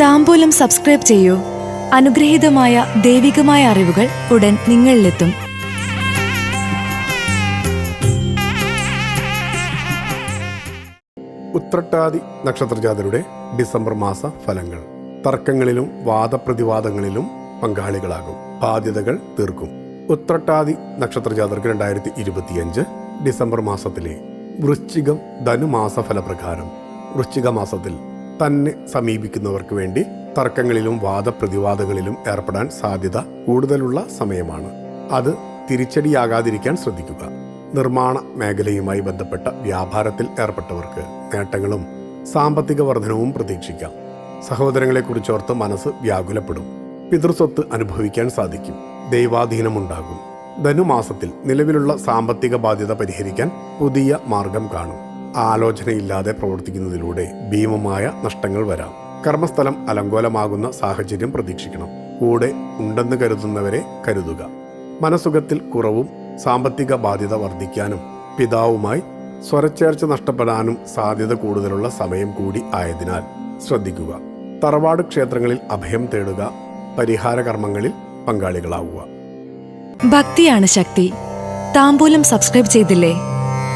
താമ്പൂലം subscribe ചെയ്യൂ. അനുഗ്രഹീതമായ ദൈവികമായ അറിവുകൾ ഉടൻ നിങ്ങളിലെത്തും. ഉത്രട്ടാതി നക്ഷത്രജാതരുടെ ഡിസംബർ മാസ ഫലങ്ങൾ. തർക്കങ്ങളിലും വാദപ്രതിവാദങ്ങളിലും പങ്കാളികളാകും. ബാധ്യതകൾ തീർക്കും. ഉത്രട്ടാതി നക്ഷത്രജാതർക്ക് രണ്ടായിരത്തി ഇരുപത്തിയഞ്ച് ഡിസംബർ മാസത്തിലെ വൃശ്ചികം ധനുമാസ ഫലപ്രകാരം. വൃശ്ചിക മാസത്തിൽ തന്നെ സമീപിക്കുന്നവർക്ക് വേണ്ടി തർക്കങ്ങളിലും വാദപ്രതിവാദങ്ങളിലും ഏർപ്പെടാൻ സാധ്യത കൂടുതലുള്ള സമയമാണ്. അത് തിരിച്ചടിയാകാതിരിക്കാൻ ശ്രദ്ധിക്കുക. നിർമ്മാണ മേഖലയുമായി ബന്ധപ്പെട്ട വ്യാപാരത്തിൽ ഏർപ്പെട്ടവർക്ക് നേട്ടങ്ങളും സാമ്പത്തിക വർധനവും പ്രതീക്ഷിക്കാം. സഹോദരങ്ങളെക്കുറിച്ചോർത്ത് മനസ്സ് വ്യാകുലപ്പെടും. പിതൃസ്വത്ത് അനുഭവിക്കാൻ സാധിക്കും. ദൈവാധീനമുണ്ടാകും. ധനുമാസത്തിൽ നിലവിലുള്ള സാമ്പത്തിക ബാധ്യത പരിഹരിക്കാൻ പുതിയ മാർഗം കാണും. ആലോചനയില്ലാതെ പ്രവർത്തിക്കുന്നതിലൂടെ ഭീമമായ നഷ്ടങ്ങൾ വരാം. കർമ്മസ്ഥലം അലങ്കോലമാകുന്ന സാഹചര്യം പ്രതീക്ഷിക്കണം. കൂടെ ഉണ്ടെന്ന് കരുതുന്നവരെ കരുതുക. മനസുഖത്തിൽ കുറവും സാമ്പത്തിക ബാധ്യത വർദ്ധിക്കാനും പിതാവുമായി സ്വരച്ചേർച്ച നഷ്ടപ്പെടാനും സാധ്യത കൂടുതലുള്ള സമയം കൂടി ആയതിനാൽ ശ്രദ്ധിക്കുക. തറവാട് ക്ഷേത്രങ്ങളിൽ അഭയം തേടുക പരിഹാര കർമ്മങ്ങളിൽ പങ്കാളികളാവുക. ഭക്തിയാണ് ശക്തി. താമ്പൂലം സബ്സ്ക്രൈബ് ചെയ്തില്ലേ?